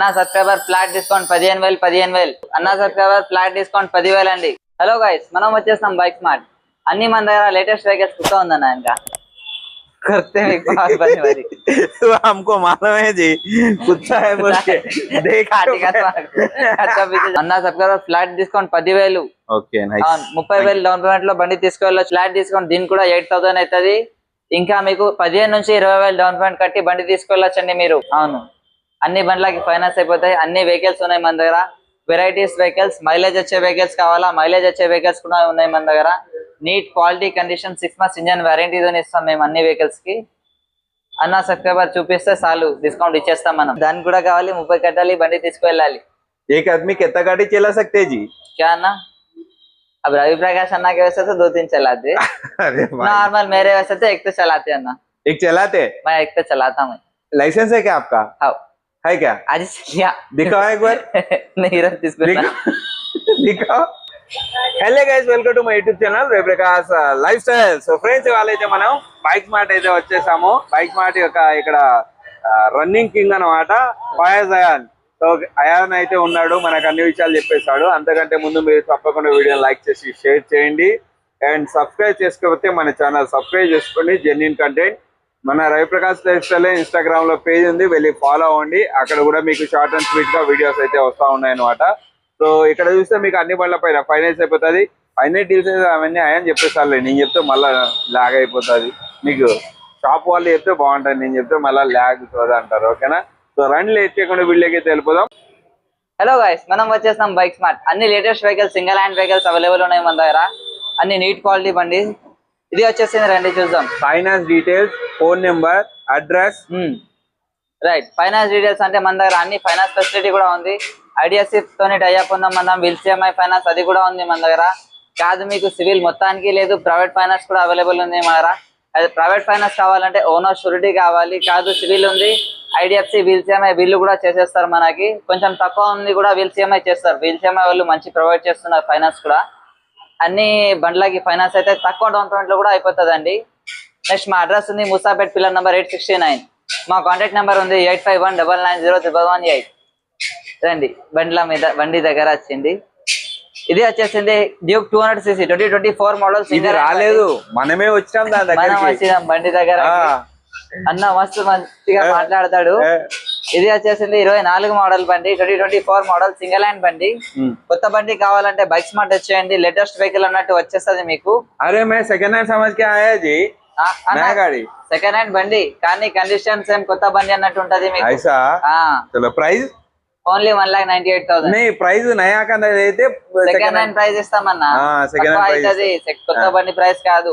అన్నా subscriber flat discount పదిహేను వేలు పదిహేను వేలు అన్నా సబ్స్క్రైబర్ ఫ్లాట్ డిస్కౌంట్ పదివేలు అండి హలో గైస్ మనం వచ్చేస్తాం బైక్ స్మార్ట్ అన్ని మన దగ్గర లేటెస్ట్ వెహికల్స్ కుక్క ఉందన్న ఇంకా करते हैं बहुत बड़ी बड़ी तो हमको मालूम है जी कुत्ता है बोल के देखा अच्छा అన్నా సబ్స్క్రైబర్ ఫ్లాట్ డిస్కౌంట్ పదివేలు ఓకే అవును నైస్ ముప్పై వేలు డౌన్ పేమెంట్ లో బండి తీసుకెళ్ళచ్చు ఫ్లాట్ డిస్కౌంట్ దీనికి కూడా ఎయిట్ థౌసండ్ అవుతుంది ఇంకా మీకు పదిహేను నుంచి ఇరవై వేలు డౌన్ పేమెంట్ కట్టి బండి తీసుకెళ్ళొచ్చండి మీరు అవును అన్ని బండ్లకి ఫైనాన్స్ అయిపోతాయి అన్ని వెహికల్స్ ఉన్నాయి మన దగ్గర వెరైటీస్ వెహికల్స్ మైలేజ్ వచ్చే వెహికల్స్ కావాలా మైలేజ్ వచ్చే వెహికల్స్ కూడా ఉన్నాయి మన దగ్గర neat quality condition six months engine వారంటీతో ఇస్తాం మేము అన్ని వెహికల్స్ కి అన్న సబ్స్క్రైబర్ చూపిస్తే చాలు డిస్కౌంట్ ఇచ్చేస్తాం మనం దానికి కూడా కావాలి ముప్పై కట్టాలి బండి తీసుకువెళ్ళాలి एक आदमी कितना गाड़ी चला सकते हैं जी क्या अन्ना अब रवि प्रकाश अन्ना के वैसे तो दो तीन चलाते अरे भाई नॉर्मल मेरे वैसे तो एक तो चलाते हैं अन्ना एक चलाते हैं मैं एक तो चलाता हूँ लाइसेंस है क्या आपका हाँ है क्या आज लिया दिखाओ एक बार नहीं रहा इसको ना। दिखाओ दिखाओ hello guys welcome to my YouTube channel రేప్రకాష్ life style so friends వాళ్ళైతే మనం బైక్ స్మార్ట్ అయితే వచ్చేసాము బైక్ స్మార్ట్ యొక్క ఇక్కడ రన్నింగ్ కింగ్ అన్నమాట ఫయాజ్ అయాన్ సో అయాన్ అయితే ఉన్నాడు మనకు అన్ని విషయాలు చెప్పేశాడు అంతకంటే ముందు మీరు తప్పకుండా వీడియోని లైక్ చేసి షేర్ చేయండి అండ్ సబ్స్క్రైబ్ చేసుకోకపోతే మన ఛానల్ సబ్స్క్రైబ్ చేసుకోండి జెన్యున్ కంటెంట్ మన రవిప్రకాష్ లైఫ్ స్టైల్ ఇన్స్టాగ్రామ్లో పేజ్ ఉంది వెళ్ళి ఫాలో అవ్వండి. అక్కడ కూడా మీకు షార్ట్ అండ్ స్వీట్గా వీడియోస్ అయితే వస్తా ఉన్నాయి అనమాట సో ఇక్కడ చూస్తే మీకు అన్ని బండ్ల పైన ఫైనాన్స్ అయిపోతుంది. ఫైనాన్స్ డీల్స్ అవన్నీ ఆయన చెప్పేసారులే. నేను చెప్తే మళ్ళీ లాగ్ అయిపోతుంది. మీకు షాప్ వాళ్ళు చెప్తే బాగుంటుంది. నేను చెప్తే మళ్ళీ ల్యాగ్ అంటారు. ఓకేనా? సో రండి లేట్ చేయకుండా వీళ్ళకి తెలిపోదాం హలో గైస్ మనం వచ్చేస్తాం బైక్ స్మార్ట్ అన్ని latest vehicles single hand vehicles available ఉన్నాయి మన దగ్గర. అన్ని నీట్ క్వాలిటీ బండి. ఇది వచ్చేసింది రండి చూద్దాం. Finance details phone number address right finance details అంటే మన దగ్గర అన్ని ఫైనాన్స్ ఫెసిలిటీ కూడా ఉంది. ఐడిఎఫ్సి తోని టైఅప్ ఉందాం మనం. విల్సిఎంఐ ఫైనాన్స్ అది కూడా ఉంది మన దగ్గర. కాదు మీకు సివిల్ మొత్తానికి లేదు. ప్రైవేట్ ఫైనాన్స్ కూడా అవైలబుల్ ఉంది మన దగ్గర. అది ప్రైవేట్ ఫైనాన్స్ కావాలంటే ఓనర్ షూరిటీ కావాలి. కాదు సివిల్ ఉంది. ఐడిఎఫ్సి వీల్సిఎంఐ బిల్లు కూడా చేసేస్తారు మనకి. కొంచెం తక్కువ ఉంది కూడా వీల్సిఎంఐ చేస్తారు. వీల్సిఎంఐ వాళ్ళు మంచి ప్రొవైడ్ చేస్తున్నారు ఫైనాన్స్ కూడా. అన్ని బండ్లకి ఫైనాన్స్ అయితే తక్కువ డౌన్ పేమెంట్లో కూడా అయిపోతుందండి. నెక్స్ట్ మా అడ్రస్ ఉంది Musapet pillar number eight sixty nine. మా కాంటాక్ట్ నెంబర్ ఉంది eight five one double nine zero triple one eight. రండి బండ్ల మీద బండి దగ్గర వచ్చింది. ఇది వచ్చేసింది Duke two hundred CC twenty twenty four model ఇది రాలేదు. మనమే వచ్చినాం మనం వచ్చినాం బండి దగ్గర. అన్న మస్తు మంచిగా. మాట్లాడతాడు. ఇది వచ్చేసింది ఇరవై నాలుగు మోడల్ బండి twenty twenty four model single hand బండి. కొత్త బండి కావాలంటే బైక్ స్మార్ట్ వచ్చేయండి లేటెస్ట్ వెహికల్ అన్నట్టు వచ్చేస్తుంది మీకు. అరే మే సెకండ్ హ్యాండ్ సమజ్కి ఆయాజీ సెకండ్ హ్యాండ్ బండి కానీ కండిషన్ సేమ్ కొత్త బండి అన్నట్టు ఉంటది మీకు. Price only one lakh ninety eight thousand price అయితే సెకండ్ హ్యాండ్ ప్రైస్ కొత్త బండి ప్రైస్ కాదు.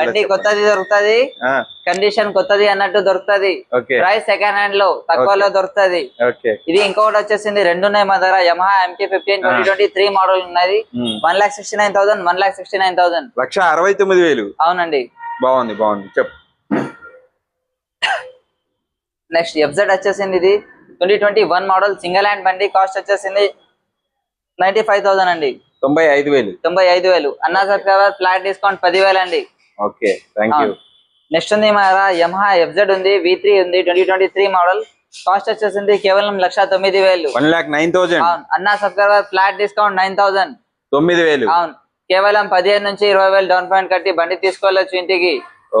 బండి కొత్తది దొరుకుతుంది. కండిషన్ కొత్తది అన్నట్టు దొరుకుతుంది. ప్రైస్ సెకండ్ హ్యాండ్లో తక్కువలో దొరుకుతుంది. ఇది ఇంకొకటి వచ్చేసింది. రెండు ఉన్నాయి మా దగ్గర. Yamaha M K fifteen twenty twenty three model ఉన్నది. One lakh sixty nine thousand one lakh sixty nine thousand లక్ష అరవై తొమ్మిది వేలు. అవునండి. బాగుంది బాగుంది. చెప్పు. నెక్స్ట్ ఎఫ్జెడ్ వచ్చేసింది ఇది. Twenty twenty one model single hand బండి కాస్ట్ వచ్చేసింది నైన్టీ ఫైవ్ థౌసండ్ అండి. తొంభై ఐదు వేలు. తొంభై ఐదు వేలు. అన్నా సబ్స్క్రైబర్ ఫ్లాట్ డిస్కౌంట్ పదివేలు అండి. Okay thank you. నెక్స్ట్ ఉంది మా యమహా ఎఫ్జెడ్ ఉంది వి త్రీ ఉంది twenty twenty three model. Cost వచ్చేసింది కేవలం లక్ష తొమ్మిది వేలు. వన్ లాక్ నైన్ అవును. అన్నా subscriber flat discount nine thousand. తొమ్మిది వేలు. అవును. కేవలం పదిహేను నుంచి ఇరవై వేలు డౌన్ పేమెంట్ కట్టి బండి తీసుకోవచ్చు ఇంటికి.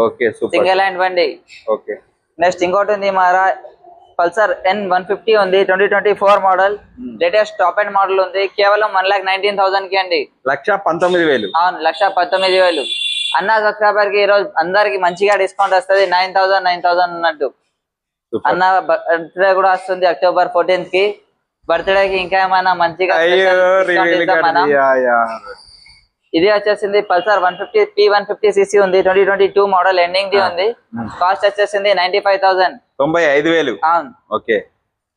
ఓకే సింగిల్ హ్యాండ్ బండి. ఓకే. నెక్స్ట్ ఇంకోటి ఉంది మారా పల్సర్ ఎన్ వన్ ఫిఫ్టీ ఉంది twenty twenty four model latest top and model ఉంది. కేవలం వన్ లాక్ నైన్టీన్ థౌసండ్కి అండి. లక్ష పంతొమ్మిది వేలు. అవును లక్ష పంతొమ్మిది వేలు. అన్న సబ్స్క్రైబర్కి ఈరోజు అందరికి మంచిగా డిస్కౌంట్ వస్తుంది నైన్ థౌసండ్ నైన్ థౌసండ్ అన్నట్టు. అన్న బర్త్డే కూడా వస్తుంది అక్టోబర్ ఫోర్టీన్త్కి బర్త్డే కి ఇంకా ఏమైనా మంచిగా. ఇది వచ్చేసింది Pulsar one fifty P one fifty CC ఉంది twenty twenty two model ending the ఉంది. కాస్ట్ వచ్చేసింది నైన్టీ ఫైవ్ థౌసండ్ తొంభై ఐదు వేలు. అవును. ఓకే.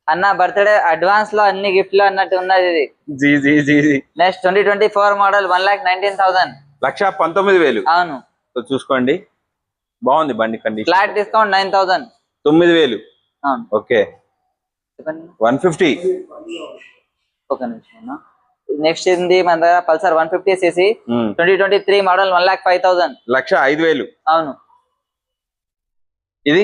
అన్న బర్త్డే అడ్వాన్స్లో అన్ని గిఫ్ట్లు అన్నట్టు ఉన్నది ఇది. జీ జీ జీ G. Next twenty twenty four model one lakh nineteen thousand లక్ష పంతొమ్మిది వేలు. అవును. సో చూసుకోండి. బాగుంది బండి condition flat discount nine thousand తొమ్మిది వేలు. అవును. ఓకే. One fifty. ఒక నిమిషం నెక్స్ట్ ఉంది మన దగ్గర Pulsar one fifty CC twenty twenty three model one lakh five thousand లక్ష ఐదు వేలు. అవును. ఇది?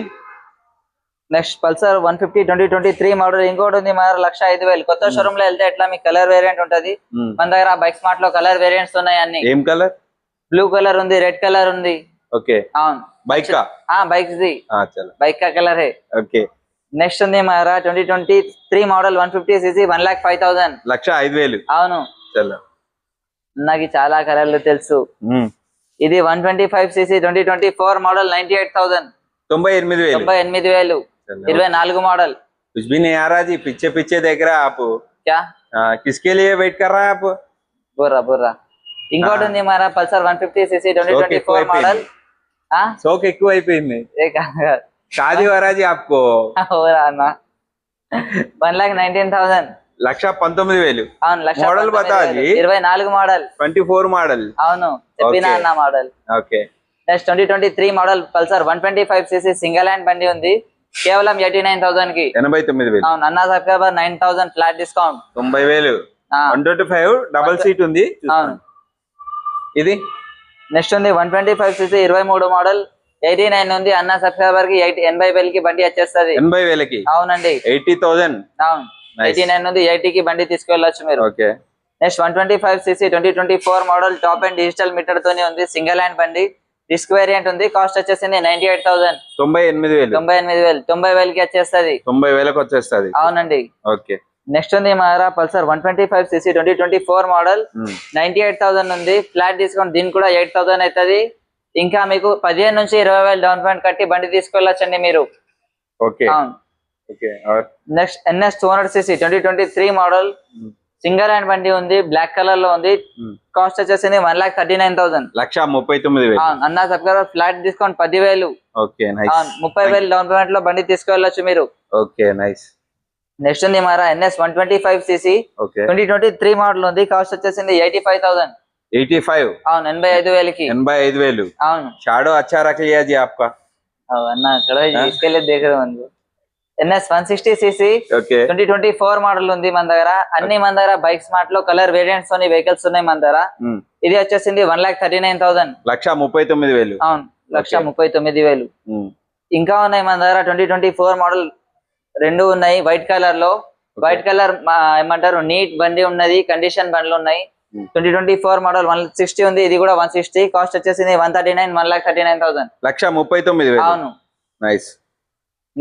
Next Pulsar one fifty twenty twenty three model. ఇంకోటి ఉంది మన లక్ష ఐదు వేలు. కొత్త షోరూమ్లో వెళ్తే ఎట్లా? మీకు కలర్ వేరియంట్ ఉంటది. మన దగ్గర బైక్ స్మార్ట్లో కలర్ వేరియంట్స్ ఉన్నాయి అన్ని. ఏం కలర్ బ్లూ కలర్ ఉంది రెడ్ కలర్ ఉంది. ఓకే. అవును. బైక్ బైక్ కా కలర్ హే ఓకే. నెక్స్ట్ ఉంది మన twenty twenty three model one fifty CC one lakh five thousand లక్ష ఐదు వేలు. అవును. నాకు చాలా కలర్లు తెలుసు. ఇది one twenty five CC twenty twenty four model ninety eight thousand తొంభై ఎనిమిది వేలు. తొంభై ఎనిమిది వేలు। ఇరవై నాలుగు మోడల్ कुछ भी नहीं आ रहा जी पीछे पीछे देख रहे हैं आप క్యా आ, किसके लिए वेट कर रहे हैं आप బుర్రా బుర్రా ఇంకోటి ఉంది మన Pulsar one fifty CC twenty Okay, twenty four ఎక్కువైపోయింది. మోడల్ शौक एक అయిపోయింది शादी हो रहा जी आपको అన్న వన్ లాక్ నైన్టీన్ థౌసండ్ లక్ష పంతొమ్మిది వేలు అవును లక్ష Model పంతొమ్మిది బతా వేలు. జీ. ఇరవై నాలుగు మోడల్ ట్వంటీ ఫోర్ మోడల్ అవును చెప్పినా Okay. అన్న model okay next twenty twenty three model Pulsar one twenty five CC single hand బండి ఉంది కేవలం ఎయిటీ నైన్ థౌసండ్కి ఎనభై తొమ్మిది వేలు. అవును అన్న subscriber nine thousand flat discount. తొంభై వేలు. One twenty five double seat ఉంది అవును. ఇది? నెక్స్ట్ ఉంది వన్ ట్వంటీ ఫైవ్ సీసీ ఇరవై మూడు మోడల్. ఎయిటీ నైన్ ఉంది అన్న సబ్స్క్రైబర్కి ఎయిటీ ఎనభై వేలకి బండి వచ్చేస్తుంది. ఎనభై వేలకి? అవునండి. ఎయిటీ థౌజండ్ అవును. ఎయిటీ నైన్ ఉంది ఎయిటీ కి బండి తీసుకెళ్ళొచ్చు మీరు. Okay. Next one twenty five CC twenty twenty four model top and digital meter తోనే ఉంది సింగిల్ హ్యాండ్ బండి. డిస్క్ వేరియంట్ ఉంది. కాస్ట్ వచ్చేసింది నైన్టీ ఎయిట్ థౌసండ్. తొంభై ఎనిమిది వేలు. తొంభై ఎనిమిది వేలు. తొంభై వేలకి వచ్చేస్తుంది. తొంభై వేలకు వచ్చేస్తుంది. అవునండి. ఓకే. నెక్స్ట్ ఉంది మా Pulsar one twenty five CC twenty twenty four model. Ninety eight thousand ఉంది. ఫ్లాట్ డిస్కౌంట్ దీనికి కూడా ఎయిట్ థౌసండ్ అవుతుంది. ఇంకా మీకు పదిహేను నుంచి ఇరవై వేలు డౌన్ పేమెంట్ కట్టి బండి తీసుకెళ్ళొచ్చండి మీరు. Okay. Next NS two hundred CC twenty twenty three model. Single hand బండి ఉంది బ్లాక్ కలర్లో ఉంది. కాస్ట్ వచ్చేసింది one lakh thirty nine thousand లక్ష ముప్పై తొమ్మిది అన్న సబ్స్క్రైబర్ ఫ్లాట్ డిస్కౌంట్ పది వేలు ముప్పై వేలు డౌన్ పేమెంట్లో బండి తీసుకెళ్ళచ్చు మీరు. ఓకే నైస్ నెక్స్ట్ ఉంది మారా NS one twenty five CC twenty twenty three model ఉంది కాస్ట్ వచ్చేసింది eighty five thousand eighty five అవును ఎనభై ఐదు వేలకి. ఎనభై ఐదు వేలు. అవును. షాడో అచ్చారా క్లియర్ జీ ఆప్కా ఇక్కడ దగ్గర ఉంది NS one sixty CC twenty twenty four model ఉంది మన దగ్గర. అన్ని మన దగ్గర బైక్ స్మార్ట్లో కలర్ వేరియంట్స్ ఉన్నాయి వెహికల్స్ ఉన్నాయి మన దగ్గర. ఉమ్. ఇది వచ్చేసింది one lakh thirty nine thousand లక్ష ముప్పై తొమ్మిది వేలు. అవును లక్ష. ముప్పై తొమ్మిది వేలు. ఉమ్. ఇంకా ఉన్నాయి మన దగ్గర ట్వంటీ ట్వంటీ ఫోర్ మోడల్ రెండు ఉన్నాయి వైట్ కలర్లో. వైట్ కలర్ ఏమంటారు నీట్ బండి ఉన్నది కండిషన్ బండ్లు ఉన్నాయి. Hmm. Twenty twenty four model one sixty ఉంది ఇది కూడా వన్ సిక్స్టీ కాస్ట్ వచ్చేసింది one thirty nine one lakh thirty nine thousand లక్ష ముప్పై తొమ్మిది అవును. నైస్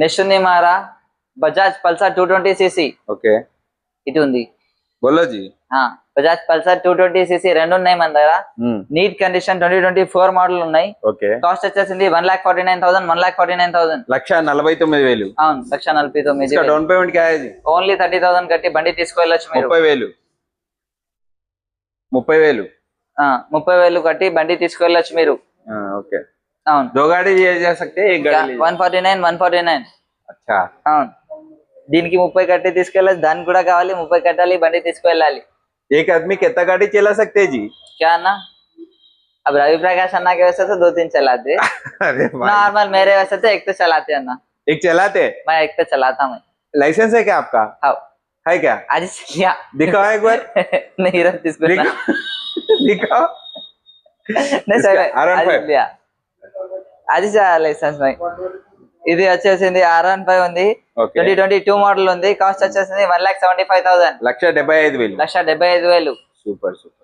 నెషుని మారా Bajaj Pulsar two twenty CC okay. ఇటు ఉంది. బొల్లోజీ? Bajaj Pulsar two twenty CC రెండు ఉన్నాయి మన దగ్గర. Neat condition twenty twenty four model ఉన్నాయి కాస్ట్ వచ్చేసింది one lakh forty nine thousand one lakh forty nine thousand లక్ష నలభై తొమ్మిది వేలు. అవును లక్ష నలభై తొమ్మిది down payment only thirty thousand కట్టి బండి తీసుకెళ్ళొచ్చు ముప్పై వేలు. ముప్పై వేలు. ముప్పై వేలు కట్టి బండి తీసుకెళ్ళొచ్చు మీరు. ఓకే. అవును दो गाड़ी ले जा सकते हैं एक गाड़ी ले one forty nine one forty nine अच्छा అవును దీనికి ముప్పై కట్టి తీసుకెళ్ళచ్చు దానికి కూడా కావాలి ముప్పై కట్టాలి బండి తీసుకెళ్ళాలి एक आदमी कितना गाड़ी चला सकते हैं जी क्या अन्ना अब रवि प्रकाश अन्ना के वैसे तो दो तीन चलाते अरे भाई नॉर्मल मेरे वैसे तो एक तो चलाते अन्ना एक चलाते हैं मैं एक तो चलाता मैं लाइसेंस है क्या आपका हाँ है क्या आज लिया दिखाओ एक बार नहीं रहा తీసుకున్నా दिखाओ दिखाओ नहीं इसका सर R15? అది लिया అది లైసెన్స్ మై ఇది వచ్చేసింది ఆర్ వన్ ఫైవ్ ఉంది okay twenty twenty two model ఉంది కాస్ట్ వచ్చేసింది one lakh seventy five thousand లక్ష డెబ్బై ఐదు వేలు లక్ష డెబ్బై ఐదు వేలు సూపర్ సూపర్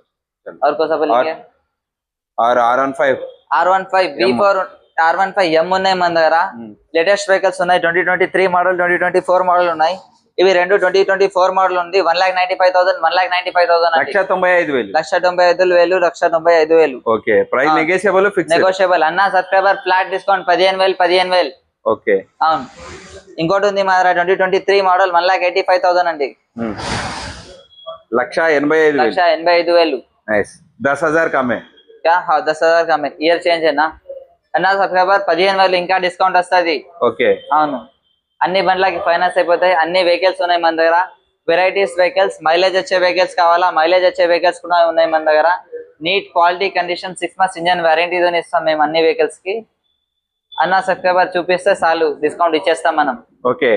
और कौन सा बोलेंगे और R one five R one five B four R one five M ఉన్నాయి మన దగ్గర లేటెస్ట్ వెహికల్స్ ఉన్నాయి twenty twenty three model twenty twenty four model ఉన్నాయి ఇవి రెండు ట్వంటీ ట్వంటీ ఫోర్ మోడల్ ఉంది. One lakh ninety five thousand one lakh ninety five thousand లక్ష తొంభై ఐదు వేలు. లక్ష తొంభై ఐదు వేలు లక్ష తొంభై ఐదు వేలు. Okay. Price negotiable fix negotiable అన్న సబ్స్క్రైబర్ ఫ్లాట్ డిస్కౌంట్ పదిహేను వేలు పదిహేను వేలు. ఓకే. అవును. ఇంకోటి ఉంది మా twenty twenty three model one lakh eighty five thousand అండి. లక్ష ఎనభై ఐదు లక్ష ఎనభై ఐదు వేలు. దస్ హజార్ కమే దస్ హజార్ కమే ఇయర్ చేంజ్ అన్నా. అన్న సబ్స్క్రైబర్ పదిహేను వేలు ఇంకా డిస్కౌంట్ వస్తుంది. ఓకే. అవును. అన్ని బండ్లకి ఫైనాన్స్ అయిపోతాయి. అన్ని వెహికల్స్ ఉన్నాయి మన దగ్గర. వెరైటీస్ వెహికల్స్ మైలేజ్ వచ్చే వెహికల్స్ కావాలా? మైలేజ్ వచ్చే వెహికల్స్ కూడా ఉన్నాయి మన దగ్గర. Neat quality condition six months engine వారంటీతో ఇస్తాం మేము అన్ని వెహికల్స్కి. అన్న సబ్స్క్రైబర్ చూపిస్తే చాలు డిస్కౌంట్ ఇచ్చేస్తాం మనం. ఓకే.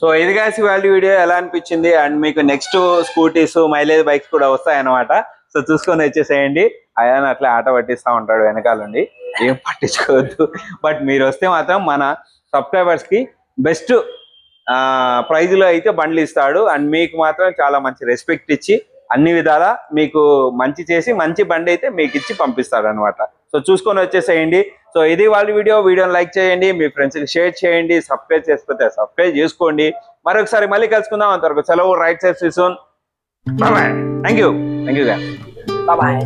సో ఇది గాసి వాల్యూ వీడియో ఎలా అనిపించింది? అండ్ మీకు నెక్స్ట్ స్కూటీస్ మైలేజ్ బైక్స్ కూడా వస్తాయన్నమాట. సో చూసుకొని వచ్చేసేయండి. ఆయన అట్లా ఆట పట్టిస్తా ఉంటాడు వెనకాలండి ఏం పట్టించుకోవద్దు. బట్ మీరు వస్తే మాత్రం మన సబ్స్క్రైబర్స్కి బెస్ట్ ప్రైజ్లో అయితే బండ్లు ఇస్తాడు. అండ్ మీకు మాత్రం చాలా మంచి రెస్పెక్ట్ ఇచ్చి అన్ని విధాలా మీకు మంచి చేసి మంచి బండి అయితే మీకు ఇచ్చి పంపిస్తాడు అనమాట సో చూసుకొని వచ్చేసేయండి. సో ఇది వాళ్ళ వీడియో. వీడియోని లైక్ చేయండి. మీ ఫ్రెండ్స్కి షేర్ చేయండి. సబ్స్క్రైబ్ చేసిపోతే సబ్స్క్రైబ్ చేసుకోండి. మరొకసారి మళ్ళీ కలుసుకుందాం. అంతవరకు సెలవు. Right side సీసోన్ thank you thank you bye.